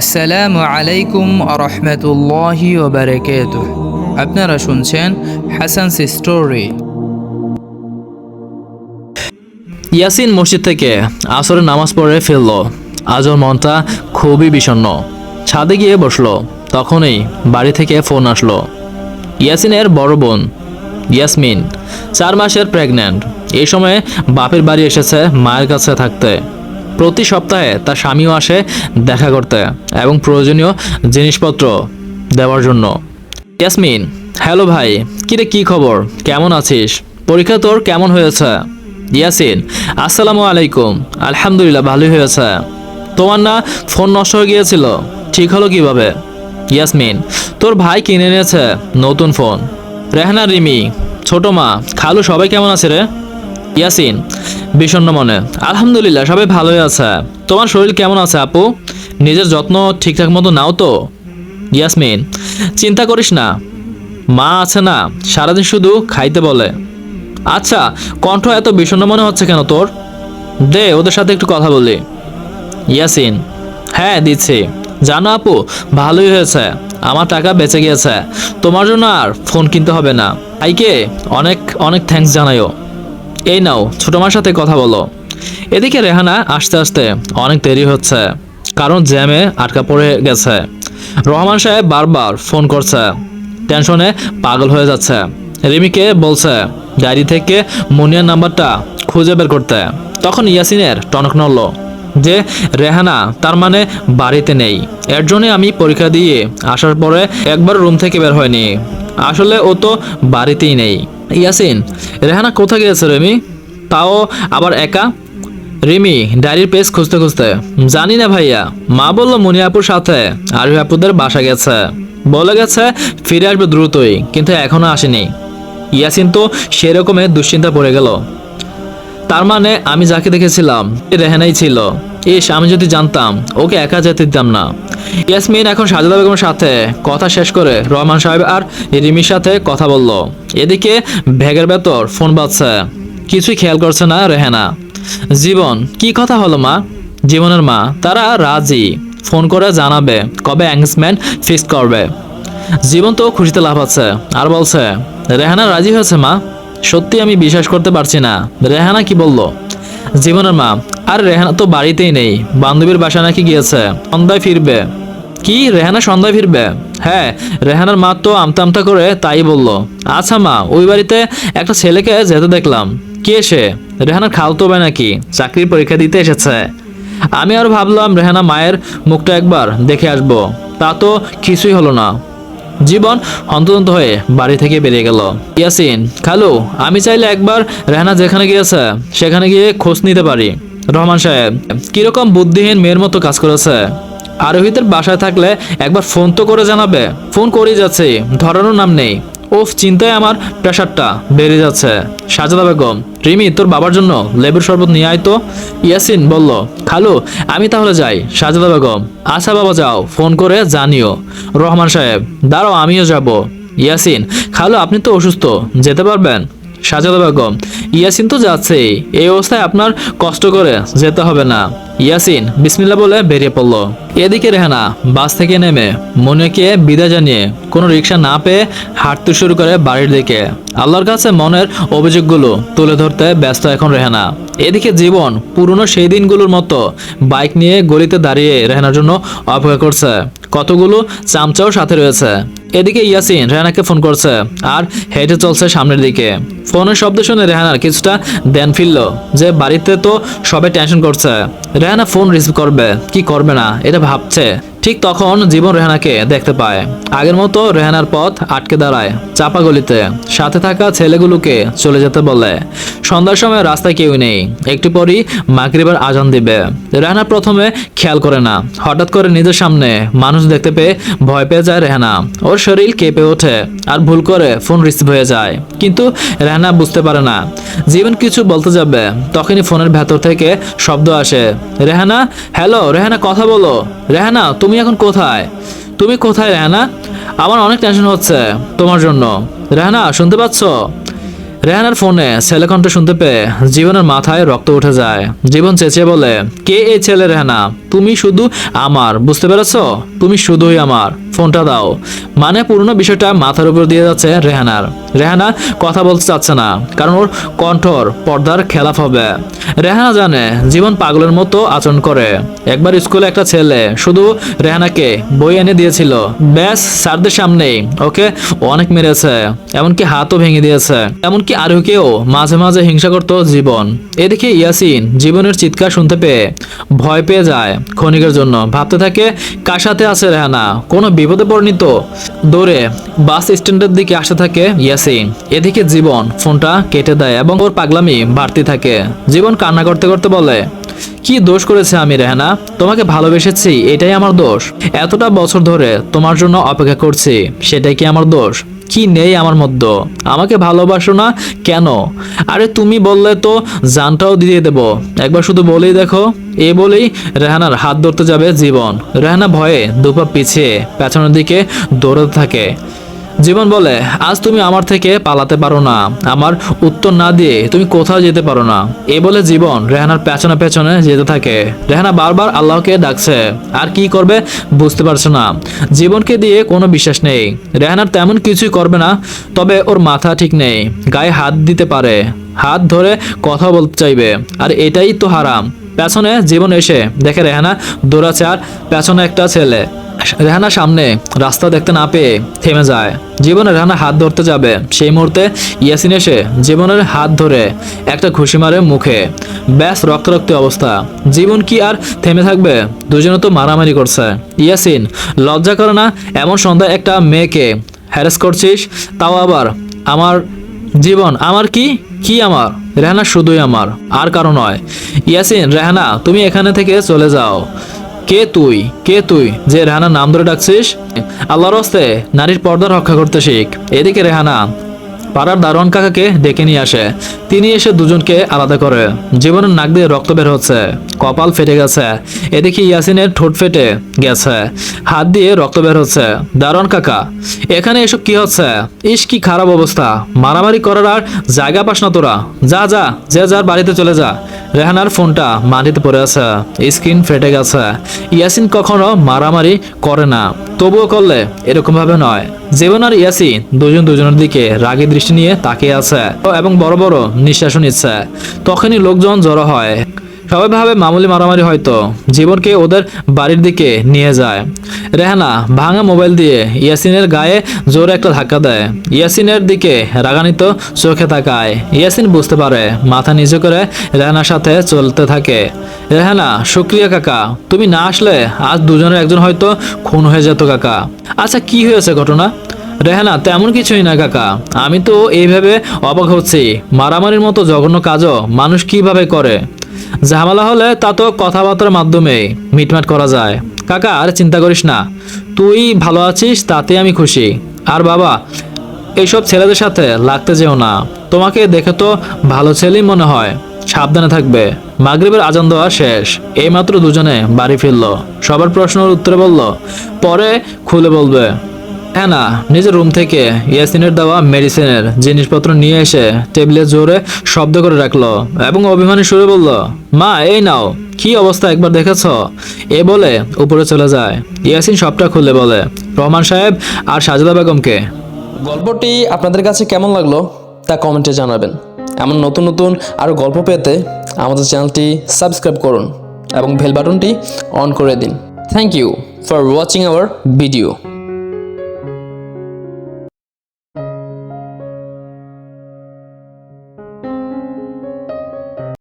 আসসালামু আলাইকুম রহমতুল্লাহি ওবরাকাত আপনারা শুনছেন হাসান স্টোরি। ইয়াসিন মসজিদ থেকে আসরের নামাজ পড়ে ফেলল আজর মনটা খুবই বিষণ্ণ। ছাদে গিয়ে বসল। তখনই বাড়ি থেকে ফোন আসলো। ইয়াসিনের বড় বোন ইয়াসমিন, চার মাসের প্রেগন্যান্ট। এই সময়ে বাপের বাড়ি এসেছে মায়ের কাছে থাকতে। প্রতি সপ্তাহে তার স্বামীও আসে দেখা করতে এবং প্রয়োজনীয় জিনিসপত্র দেওয়ার জন্য। ইয়াসমিন, হ্যালো ভাই, কিরে কি খবর? কেমন আছিস? পরীক্ষা তোর কেমন হয়েছে? ইয়াসিন, আসসালামু আলাইকুম। আলহামদুলিল্লাহ, ভালোই হয়েছে। তোমার না ফোন নষ্ট হয়ে গিয়েছিল? ঠিক হলো কীভাবে? ইয়াসমিন, তোর ভাই কিনে নিয়েছে নতুন ফোন। রেহনা রিমি, ছোট মা, খালু সবাই কেমন আছে রে? ইয়াসিন, বিষণ্ণ মনে। আলহামদুলিল্লাহ, সবাই ভালোই আছে। তোমার শরীর কেমন আছে আপু? নিজের যত্ন ঠিকঠাক মতো নাও তো। ইয়াসমিন, চিন্তা করিস না। মা আছে না, সারাদিন শুধু খাইতে বলে। আচ্ছা কণ্ঠ এত বিষণ্ণ মনে হচ্ছে কেন তোর? দে, ওদের সাথে একটু কথা বলি। ইয়াসিন হ্যাঁ দিচ্ছি। জানো আপু, ভালোই হয়েছে। আমার টাকা বেঁচে গিয়েছে। তোমার জন্য আর ফোন কিনতে হবে না। আইকে অনেক অনেক থ্যাঙ্কস জানাইও। এই নাও, ছোট মার সাথে কথা বলো। এদিকে রেহানা আসতে আসতে অনেক দেরি হচ্ছে, কারণ জ্যামে আটকা পড়ে গেছে। রহমান সাহেব বারবার ফোন করছে, টেনশনে পাগল হয়ে যাচ্ছে। রিমিকে বলছে, ডায়েরি থেকে মুনিয়ার নাম্বারটা খুঁজে বের করতে। তখন ইয়াসিনের টনক নড়ল, যে রেহানা, তার মানে বাড়িতে নেই। এর জন্যে আমি পরীক্ষা দিয়ে আসার পরে একবার রুম থেকে বের হয়নি। আসলে ও তো বাড়িতেই নেই। ইয়াসিন, রেহানা কোথায় গিয়েছে রেমি? তাও আবার একা? রিমি, ডায়েরির পেজ খুঁজতে খুঁজতে। জানি না ভাইয়া, মা বলল মুনিয়াপুর সাথে আরবি আপুদের বাসা গেছে। বলে গেছে ফিরে আসবে দ্রুতই, কিন্তু এখনও আসেনি। ইয়াসিন তো সেরকমের দুশ্চিন্তা পড়ে গেল। তার মানে আমি যাকে দেখেছিলাম রেহানাই ছিল। ইস, আমি যদি জানতাম, ওকে একা যেতে দিতাম না। ইয়াসমিন এখন সাজেদা বেগমের সাথে? কথা শেষ করে রহমান সাহেব আর রিমির সাথে কথা বলল। এদিকে ভেগের ভেতর ফোন বাজছে। কিছুই খেয়াল করছে না রেহানা। জীবন, কি কথা হলো মা? জীবনের মা, তারা রাজি। ফোন করে জানাবে কবে এঙ্গেজমেন্ট ফিক্স করবে। জীবন তো খুশিতে লাভ আছে। আর বলছে, রেহানা রাজি হয়েছে মা? সত্যি আমি বিশ্বাস করতে পারছি না। রেহানা কি বলল? জীবনের মা, আর রেহানা তো বাড়িতেই নেই, বান্ধবীর বাসা নাকি গিয়েছে, সন্ধ্যায় ফিরবে। কি, রেহানা সন্ধ্যায় ফিরবে? হ্যাঁ রেহানার মা তো আমতা আমতা করে তাই বলল। আচ্ছা মা, ওই বাড়িতে একটা ছেলেকে যেতে দেখলাম। কে সে? রেহানার খালতো ভাই নাকি? চাকরির পরীক্ষা দিতে এসেছে। আমি আর ভাবলাম রেহানা মায়ের মুখটা একবার দেখে আসব। তা তো কিছুই হলো না। জীবন অন্তদন্ত হয়ে বাড়ি থেকে বেরিয়ে গেল। ইয়াসিন, খালু, আমি চাইলে একবার রেহানা যেখানে গিয়েছে, সেখানে গিয়ে খোঁজ নিতে পারি। রহমান সাহেব, কীরকম বুদ্ধিহীন মেয়ের মতো কাজ করেছে। আরোহিতের বাসায় থাকলে একবার ফোন তো করে জানাবে। ফোন করেই যাচ্ছে, ধরানোর নাম নেই। ওফ, চিন্তায় আমার প্রেশারটা বেড়ে যাচ্ছে। সাজদা বেগম, রিমি, তোর বাবার জন্য লেবুর শরবত নিয়ে আয় তো। ইয়াসিন বলল, খালু, আমি তাহলে যাই। সাজদা বেগম আচ্ছা বাবা যাও, ফোন করে জানিও। রহমান সাহেব, দাঁড়াও, আমিও যাব। ইয়াসিন, খালু, আপনি তো অসুস্থ, যেতে পারবেন? সাজাদা বেগম, ইয়াসিন তো যাচ্ছেই, এই অবস্থায় আপনার কষ্ট করে যেতে হবে না। ইয়াসিন বিসমিল্লা বলে বেরিয়ে পড়ল। এদিকে রেহানা, বাস থেকে নেমে মনেকে বিদায় জানিয়ে কোনো রিক্সা না পেয়ে হাঁটতে শুরু করে বাড়ির দিকে। আল্লাহর কাছে মনের অভিযোগগুলো তুলে ধরতে ব্যস্ত এখন রেহানা। এদিকে জীবন পুরনো সেই দিনগুলোর মতো বাইক নিয়ে গলিতে দাঁড়িয়ে রেহানার জন্য অপেক্ষা করছে। কতগুলো চামচাও সাথে রয়েছে। এদিকে ইয়াসিন রেহানাকে ফোন করছে আর হেঁটে চলছে সামনের দিকে। ফোনের শব্দ শুনে রেহানার কিছুটা দেন ফিরল যে বাড়িতে তো সবাই টেনশন করছে। রেহানা ফোন রিসিভ করবে। কি করবে না? এটা ভাবছে। ঠিক তখন জীবন রেহানাকে দেখতে পায়। আগের মতো রেহানার পথ আটকে দাঁড়ায় চাপা গলিতে। সাথে থাকা ছেলেগুলোকে চলে যেতে বলে। সন্ধ্যার সময় রাস্তায় কেউ নেই। একটু পরই মাগরিবার আজান দিবে। রেহানা প্রথমে খেয়াল করে না। হঠাৎ করে নিজের সামনে মানুষ দেখতে পেয়ে ভয় পেয়ে যায় রেহানা। ওর শরীর কেঁপে ওঠে আর ভুল করে ফোন রিসিভ হয়ে যায়। কিন্তু রেহানা বুঝতে পারে না। জীবন কিছু বলতে যাবে, তখনই ফোনের ভেতর থেকে শব্দ আসে। রেহানা, হ্যালো, রেহানা, কথা বলো। রেহানা, তুমি এখন কোথায়? তুমি কোথায় রেহানা? আমার অনেক টেনশন হচ্ছে তোমার জন্য। রেহানা শুনতে পাচ্ছ? রেহানার ফোনে ছেলে শুনতে পেয়ে জীবনের মাথায় রক্ত উঠে যায়। জীবন চেঁচিয়ে বলে, কে এই ছেলে রেহানা? তুমি শুধু আমার, বুঝতে পেরেছ? তুমি শুধুই আমার। ফোনটা দাও। মানে পুরনো বিষয়টা মাথার উপর দিয়ে যাচ্ছে রেহানার। রেহানা কথা বলতে চাচ্ছে না, কারণ ওর কণ্ঠর পর্দার খেলাফ হবে। রেহানা জানে জীবন পাগলের মতো আচরণ করে। একবার স্কুলে একটা ছেলে শুধু রেহানাকে বই এনে দিয়েছিল। ব্যাস, স্যারদের সামনেই, ওকে অনেক মেরেছে, এমনকি হাতও ভেঙে দিয়েছে। এমনকি আরুকেও মাঝে মাঝে হিংসা করত জীবন। এদিকে ইয়াসিন জীবনের চিৎকার শুনতে পেয়ে ভয় পেয়ে যায় ক্ষণিকের জন্য। ভাবতে থাকে, কার সাথে আছে রেহানা? কোনো বিপদে পরিণত দৌড়ে বাস স্ট্যান্ডের দিকে আসতে থাকে ইয়াসিন। এদিকে জীবন ফোনটা কেটে দেয় এবং ওর পাগলামি বাড়তে থাকে। জীবন কান্না করতে করতে বলে কি দোষ করেছে আমি, রেহানা? তোমাকে ভালোবেসেছি, এটাই আমার দোষ। এতটা বছর ধরে তোমার জন্য অপেক্ষা করছি, সেটাই কি আমার দোষ? কি নেই আমার মধ্যে? আমাকে ভালোবাসো না কেন? আরে তুমি বললে তো জানটাও দিয়ে দেব। একবার শুধু বলেই দেখো। এ বলেই রেহানার হাত ধরতে যাবে জীবন। রেহানা ভয়ে দুপা পিছিয়ে পেছনের দিকে দৌড়াতে থাকে। জীবন বলে, আজ তুমি আমার থেকে পালাতে পারো না। আমার উত্তর না দিয়ে তুমি কোথাও যেতে পারো না। এ বলে জীবন রেহানার পেছনে পেছনে যেতে থাকে। রেহানা বারবার আল্লাহকে ডাকছে। আর কি করবে বুঝতে পারছে না। জীবনকে দিয়ে কোনো বিশ্বাস নেই। রেহানার তেমন কিছুই করবে না, তবে ওর মাথা ঠিক নেই। গায়ে হাত দিতে পারে। হাত ধরে কথা বলতে চাইবে। আর এটাই তো হারাম। পেছনে জীবন এসে দেখে রেহানা দৌড়াচ্ছে, আর পেছনে একটা ছেলে। রেহানা সামনে, রাস্তা দেখতে না পেয়ে থেমে যায়। জীবনে রেহানা হাত ধরতে যাবে, সেই মুহূর্তে ইয়াসিন এসে জীবনের হাত ধরে একটা ঘুষি মারে মুখে। ব্যাস, রক্তারক্তি অবস্থা। জীবন কি আর থেমে থাকবে? দুজনে তো মারামারি করছে। ইয়াসিন, লজ্জা করে না, এমন সন্ধ্যায় একটা মেয়েকে হ্যারেস করছিস? তাও আবার, আমার জীবন, আমার কি? কি আমার? রেহানা শুধুই আমার, আর কারও নয়। ইয়াসিন, রেহানা, তুমি এখানে থেকে চলে যাও। কে তুই? কে তুই? যে রেহানা নাম ধরে ডাকছিস? আল্লাহর হস্তে নারীর পর্দা রক্ষা করতে শিখ। এদিকে রেহানা পাড়ার দারোয়ান কাকাকে ডেকে নিয়ে আসে। তিনি এসে দুজনকে আলাদা করে। জীবনের নাক দিয়ে রক্ত বের হচ্ছে। কপাল ফেটে গেছে। এদিকে ইয়াসিনের ঠোঁট ফেটে গেছে। হাত দিয়ে রক্ত বের হচ্ছে। দারোয়ান কাকা, এখানে এসব কি হচ্ছে? ইস, কি খারাপ অবস্থা। মারামারি করার আর জায়গা পাস না তোরা। যা যা, যে যার বাড়িতে চলে যা। রেহানার ফোনটা মাটিতে পড়ে আছে। স্ক্রিন ফেটে গেছে। ইয়াসিন কখনো মারামারি করে না। তবুও করলে এরকম ভাবে নয়। জীবন আর ইয়াসিন দুজন দুজনের দিকে রাগী দৃষ্টি নিয়ে তাকিয়ে আছে এবং বড় বড় নিঃশ্বাসও নিচ্ছে। তখনই লোকজন জড়ো হয়। সবাই ভাবে মামুলি মারামারি হয়তো জীবনকে ওদের বাড়ির দিকে নিয়ে যায়। রেহানা ভাঙা মোবাইল দিয়ে ইয়াসিনের গায়ে জোরে একটা ধাক্কা দেয়। ইয়াসিনের দিকে রাগানিত চোখে তাকায়। ইয়াসিন বুঝতে পারে, মাথা নিচু করে রেহানার সাথে চলতে থাকে। রেহানা, শুক্রিয়া কাকা, তুমি না আসলে আজ দুজনের একজন হয়তো খুন হয়ে যেত কাকা। আচ্ছা কি হয়েছে ঘটনা? রেহানা, তেমন কিছুই না কাকা। আমি তো এইভাবে অবাক হচ্ছি। মারামারির মতো জঘন্য কাজও মানুষ কীভাবে করে? ঝামেলা হলে তা তো কথাবার্তার মাধ্যমে মিটমাট করা যায়। কাকা, আর চিন্তা করিস না। তুই ভালো আছিস, তাতে আমি খুশি। আর বাবা এইসব ছেলেদের সাথে লাগতে যেও না। তোমাকে দেখে তো ভালো ছেলেই মনে হয়। সাবধানে থাকবে। মাগরিবের আজান দেওয়া শেষ। এইমাত্র দুজনে বাড়ি ফিরলো। সবার প্রশ্নের উত্তরে বলল, পরে খুলে বলবে। হ্যাঁ না, নিজের রুম থেকে ইয়াসিনের দেওয়া মেডিসিনের জিনিসপত্র নিয়ে এসে টেবিলে জোরে শব্দ করে রাখল এবং অভিমানী সুরে বলল, মা, এই নাও, কি অবস্থা একবার দেখেছ? এ বলে উপরে চলে যায়। ইয়াসিন সবটা খুলে বলে, রহমান সাহেব আর সাজেদা বেগমকে। গল্পটি আপনাদের কাছে কেমন লাগল তা কমেন্টে জানাবেন। এমন নতুন নতুন আরও গল্প পেতে আমাদের চ্যানেলটি সাবস্ক্রাইব করুন এবং বেল বাটনটি অন করে দিন। Thank you for watching our video